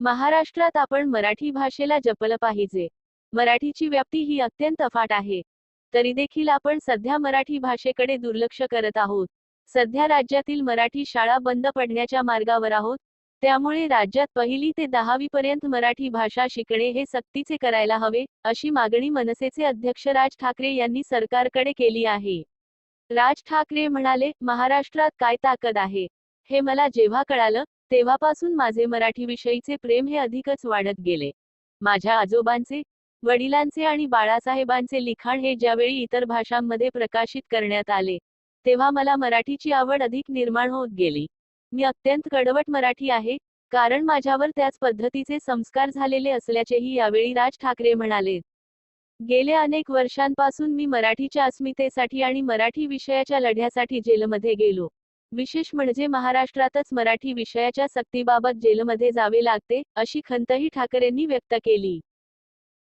महाराष्ट्रात आपण मराठी भाषेला जपलं पाहिजे. मराठीची व्याप्ती ही अत्यंत अफाट आहे. तरी देखील आपण सध्या मराठी भाषेकडे दुर्लक्ष करत आहोत. सध्या राज्यातील मराठी शाळा बंद पडण्याच्या मार्गावर आहोत. त्यामुळे राज्यात पहिली ते दहावी पर्यंत मराठी भाषा शिकणे हे सक्तीचे करायला हवे अशी मागणी मनसेचे अध्यक्ष राज ठाकरे यांनी सरकारकडे केली आहे. राज ठाकरे म्हणाले महाराष्ट्रात काय ताकद आहे? हे मला जेव्हा कळालं तेव्हापासून माझे मराठीविषयीचे प्रेम हे अधिकच वाढत गेले. माझ्या आजोबांचे वडिलांचे आणि बाळासाहेबांचे लिखाण हे ज्यावेळी इतर भाषांमध्ये प्रकाशित करण्यात आले तेव्हा मला मराठीची आवड अधिक निर्माण होत गेली. मी अत्यंत कडवट मराठी आहे कारण माझ्यावर त्याच पद्धतीचे संस्कार झालेले असल्याचेही यावेळी राज ठाकरे म्हणाले. गेल्या अनेक वर्षांपासून मी मराठीच्या अस्मितेसाठी आणि मराठी विषयाच्या लढ्यासाठी जेलमध्ये गेलो. विशेष म्हणजे महाराष्ट्रातच मराठी विषयाच्या सक्तीबाबत जेलमध्ये जावे लागते अशी खंतही ठाकरेंनी व्यक्त केली.